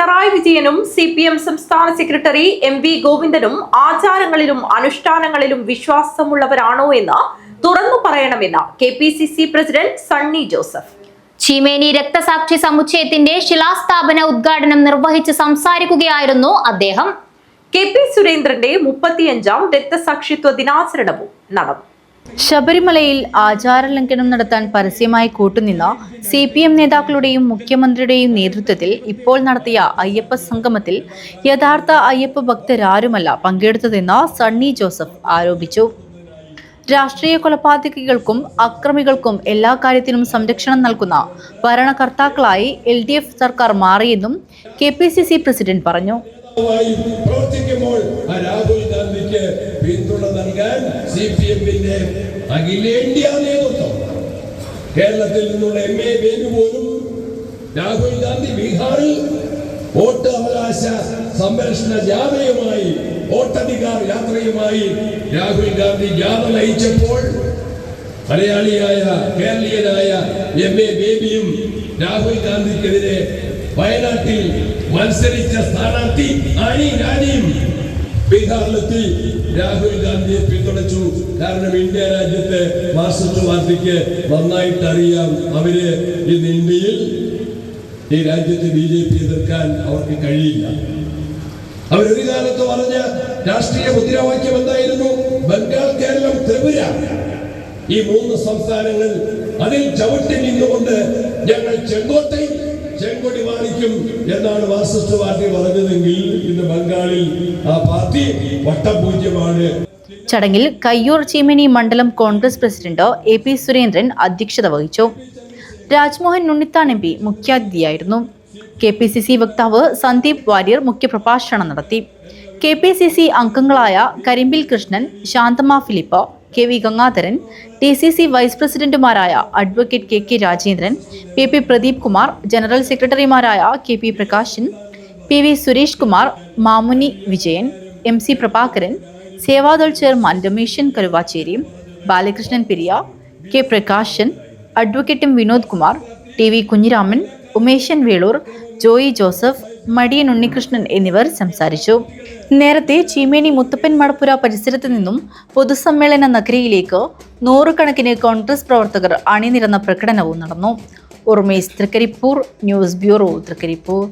പിണറായി വിജയനും C P M സംസ്ഥാന secretary M V ഗോവിന്ദനും ആചാരങ്ങളിലും അനുഷ്ഠാനങ്ങളിലും വിശ്വാസമുള്ളവരാണോ എന്ന് തുറന്നു പറയണമെന്ന് K P C C president Sunny Joseph. Cheemeni രക്തസാക്ഷി സമുച്ചയത്തിന്റെ ശിലാസ്ഥാപന ഉദ്ഘാടനം നിർവഹിച്ച് സംസാരിക്കുകയായിരുന്നു അദ്ദേഹം. കെ പി സുരേന്ദ്രന്റെ മുപ്പത്തിയഞ്ചാം രക്തസാക്ഷിത്വ ദിനാചരണവും നടന്നു. ശബരിമലയിൽ ആചാരലംഘനം നടത്താൻ പരസ്യമായി കൂട്ടുനിന്ന സി പി എം നേതാക്കളുടെയും മുഖ്യമന്ത്രിയുടെയും നേതൃത്വത്തിൽ ഇപ്പോൾ നടത്തിയ അയ്യപ്പ സംഗമത്തിൽ യഥാർത്ഥ അയ്യപ്പ ഭക്തരാരുമല്ല പങ്കെടുത്തതെന്ന് സണ്ണി ജോസഫ് ആരോപിച്ചു. രാഷ്ട്രീയ കൊലപാതകികൾക്കും അക്രമികൾക്കും എല്ലാ കാര്യത്തിനും സംരക്ഷണം നൽകുന്ന ഭരണകർത്താക്കളായി എൽ സർക്കാർ മാറിയെന്നും കെ പ്രസിഡന്റ് പറഞ്ഞു. മായി പ്രവർത്തിക്കുമ്പോൾ ആ രാഹുൽ ഗാന്ധിക്ക് പിന്തുണ നൽകാൻ സി പി എമ്മിന്റെ അഖിലേന്ത്യാ നേതൃത്വം. കേരളത്തിൽ നിന്നുള്ള എം എ ബേബി പോലും രാഹുൽ ഗാന്ധി ബീഹാറിൽ വോട്ട് അവകാശ സംരക്ഷണ ജാഥയുമായി വോട്ടധികാർ യാത്രയുമായി രാഹുൽ ഗാന്ധി ജാഥ നയിച്ചപ്പോൾ മലയാളിയായ കേരളീയനായ എം എ ബേബിയും രാഹുൽ ഗാന്ധിക്കെതിരെ വയനാട്ടിൽ മത്സരിച്ച സ്ഥാനാർത്ഥി അനി രാജീവ്. ബീഹാറിലെത്തി രാഹുൽ ഗാന്ധിയെ പിന്തുണച്ചു. കാരണം ഇന്ത്യ രാജ്യത്തെ മാർക്സിസ്റ്റ് പാർട്ടിക്ക് നന്നായിട്ട് അറിയാം അവർ ഇന്ന് ഇന്ത്യയിൽ ഈ രാജ്യത്ത് ബി ജെ പി എതിർക്കാൻ അവർക്ക് കഴിയില്ല. അവരൊരു കാലത്ത് പറഞ്ഞ രാഷ്ട്രീയ മുദ്രാവാക്യം എന്തായിരുന്നു? ബംഗാൾ കേരളം ത്രിപുര. ഈ മൂന്ന് സംസ്ഥാനങ്ങൾ അതിൽ ചവിട്ടി നിന്നുകൊണ്ട് ഞങ്ങൾ ചെങ്കോട്ടയിൽ ചെങ്കൊടി വാണിക്കും എന്നാണ് മാർക്സിസ്റ്റ് പാർട്ടി പറഞ്ഞതെങ്കിൽ ഇന്ന് ബംഗാളിൽ ആ പാർട്ടി വട്ടപൂജ്യമാണ്. ചടങ്ങിൽ കയ്യൂർ ചീമനി മണ്ഡലം Congress president A P Surendran അധ്യക്ഷത വഹിച്ചു. രാജ്മോഹൻ ഉണ്ണിത്താൻ എം പി മുഖ്യാതിഥിയായിരുന്നു. കെ പി സി സി വക്താവ് സന്ദീപ് വാര്യർ മുഖ്യപ്രഭാഷണം നടത്തി. കെ പി സി സി അംഗങ്ങളായ Karimbil Krishnan Shanthama Philip K V Gangadharan T C C vice പ്രസിഡന്റുമാരായ advocate K K Rajendran P P Pradeep Kumar general സെക്രട്ടറിമാരായ K P Prakashan P V Suresh Kumar Mamuni Vijayan M C Prabhakaran Sevadal chairman Rameshan Karuvacheri Balakrishnan Piriya K Prakashan advocate M Vinod Kumar T V Kunhiraman Umeshan Velur Joy Joseph Madiyan Unnikrishnan എന്നിവർ സംസാരിച്ചു. നേരത്തെ ചീമേനി മുത്തപ്പൻ മടപ്പുര പരിസരത്ത് നിന്നും പൊതുസമ്മേളന നഗരിയിലേക്ക് നൂറുകണക്കിന് കോൺഗ്രസ് പ്രവർത്തകർ അണിനിരന്ന പ്രകടനവും നടന്നു. Urmes Trikaripur news bureau Trikaripur.